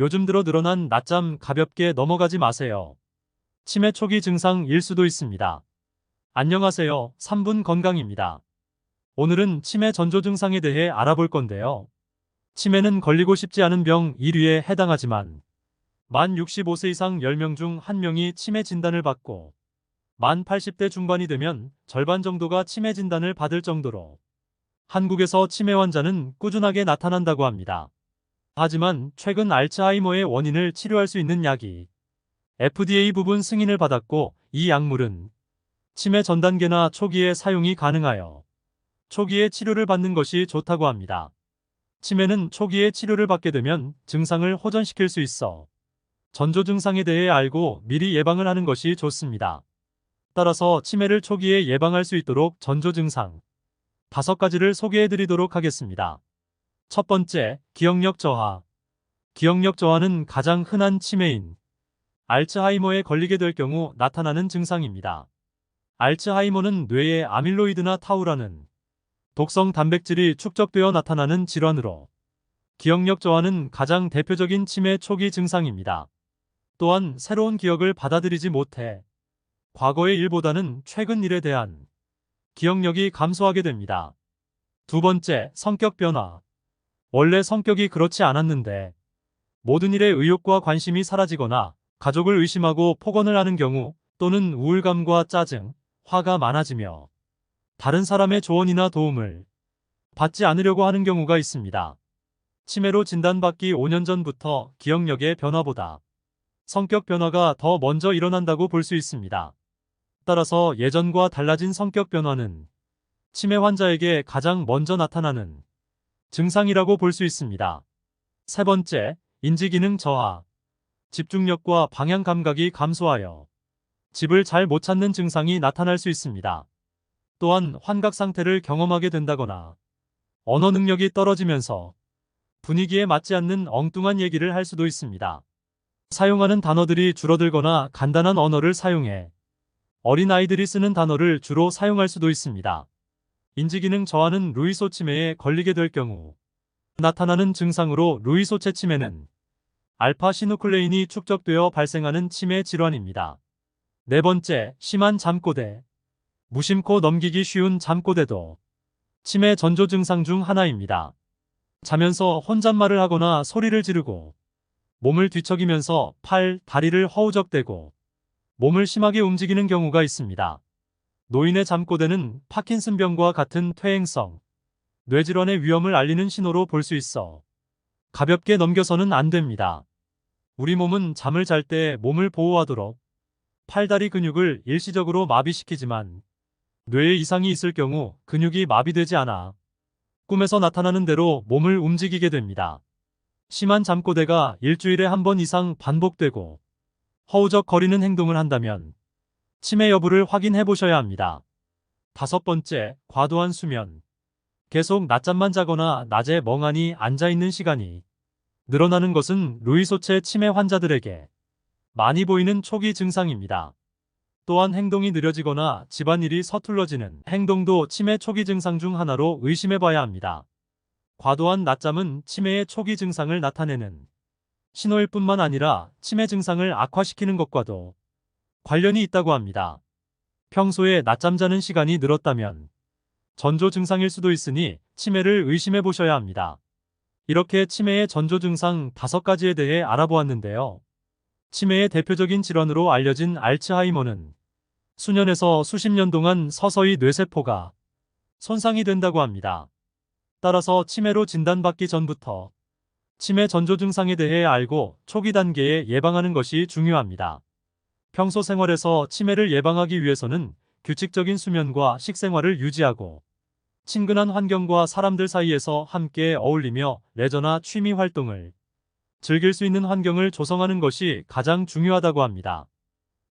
요즘 들어 늘어난 낮잠 가볍게 넘어가지 마세요. 치매 초기 증상일 수도 있습니다. 안녕하세요. 3분 건강입니다. 오늘은 치매 전조 증상에 대해 알아볼 건데요. 치매는 걸리고 싶지 않은 병 1위에 해당하지만 만 65세 이상 10명 중 1명이 치매 진단을 받고 만 80대 중반이 되면 절반 정도가 치매 진단을 받을 정도로 한국에서 치매 환자는 꾸준하게 나타난다고 합니다. 하지만 최근 알츠하이머의 원인을 치료할 수 있는 약이 FDA 부분 승인을 받았고 이 약물은 치매 전 단계나 초기에 사용이 가능하여 초기에 치료를 받는 것이 좋다고 합니다. 치매는 초기에 치료를 받게 되면 증상을 호전시킬 수 있어 전조 증상에 대해 알고 미리 예방을 하는 것이 좋습니다. 따라서 치매를 초기에 예방할 수 있도록 전조 증상 다섯 가지를 소개해 드리도록 하겠습니다. 첫 번째, 기억력 저하. 기억력 저하는 가장 흔한 치매인 알츠하이머에 걸리게 될 경우 나타나는 증상입니다. 알츠하이머는 뇌의 아밀로이드나 타우라는 독성 단백질이 축적되어 나타나는 질환으로 기억력 저하는 가장 대표적인 치매 초기 증상입니다. 또한 새로운 기억을 받아들이지 못해 과거의 일보다는 최근 일에 대한 기억력이 감소하게 됩니다. 두 번째, 성격 변화. 원래 성격이 그렇지 않았는데 모든 일에 의욕과 관심이 사라지거나 가족을 의심하고 폭언을 하는 경우 또는 우울감과 짜증, 화가 많아지며 다른 사람의 조언이나 도움을 받지 않으려고 하는 경우가 있습니다. 치매로 진단받기 5년 전부터 기억력의 변화보다 성격 변화가 더 먼저 일어난다고 볼 수 있습니다. 따라서 예전과 달라진 성격 변화는 치매 환자에게 가장 먼저 나타나는 증상이라고 볼 수 있습니다. 세 번째, 인지기능 저하. 집중력과 방향 감각이 감소하여 집을 잘 못 찾는 증상이 나타날 수 있습니다. 또한 환각 상태를 경험하게 된다거나 언어 능력이 떨어지면서 분위기에 맞지 않는 엉뚱한 얘기를 할 수도 있습니다. 사용하는 단어들이 줄어들거나 간단한 언어를 사용해 어린 아이들이 쓰는 단어를 주로 사용할 수도 있습니다. 인지기능 저하는 루이소 치매에 걸리게 될 경우 나타나는 증상으로 루이소 체 치매는 알파 시누클레인이 축적되어 발생하는 치매 질환입니다. 네 번째, 심한 잠꼬대. 무심코 넘기기 쉬운 잠꼬대도 치매 전조 증상 중 하나입니다. 자면서 혼잣말을 하거나 소리를 지르고 몸을 뒤척이면서 팔, 다리를 허우적대고 몸을 심하게 움직이는 경우가 있습니다. 노인의 잠꼬대는 파킨슨병과 같은 퇴행성, 뇌질환의 위험을 알리는 신호로 볼 수 있어 가볍게 넘겨서는 안 됩니다. 우리 몸은 잠을 잘 때 몸을 보호하도록 팔다리 근육을 일시적으로 마비시키지만 뇌에 이상이 있을 경우 근육이 마비되지 않아 꿈에서 나타나는 대로 몸을 움직이게 됩니다. 심한 잠꼬대가 일주일에 한 번 이상 반복되고 허우적거리는 행동을 한다면 치매 여부를 확인해 보셔야 합니다. 다섯 번째, 과도한 수면. 계속 낮잠만 자거나 낮에 멍하니 앉아 있는 시간이 늘어나는 것은 루이소체 치매 환자들에게 많이 보이는 초기 증상입니다. 또한 행동이 느려지거나 집안일이 서툴러지는 행동도 치매 초기 증상 중 하나로 의심해 봐야 합니다. 과도한 낮잠은 치매의 초기 증상을 나타내는 신호일 뿐만 아니라 치매 증상을 악화시키는 것과도 관련이 있다고 합니다. 평소에 낮잠 자는 시간이 늘었다면 전조 증상일 수도 있으니 치매를 의심해 보셔야 합니다. 이렇게 치매의 전조 증상 5가지에 대해 알아보았는데요. 치매의 대표적인 질환으로 알려진 알츠하이머는 수년에서 수십 년 동안 서서히 뇌세포가 손상이 된다고 합니다. 따라서 치매로 진단받기 전부터 치매 전조 증상에 대해 알고 초기 단계에 예방하는 것이 중요합니다. 평소 생활에서 치매를 예방하기 위해서는 규칙적인 수면과 식생활을 유지하고 친근한 환경과 사람들 사이에서 함께 어울리며 레저나 취미 활동을 즐길 수 있는 환경을 조성하는 것이 가장 중요하다고 합니다.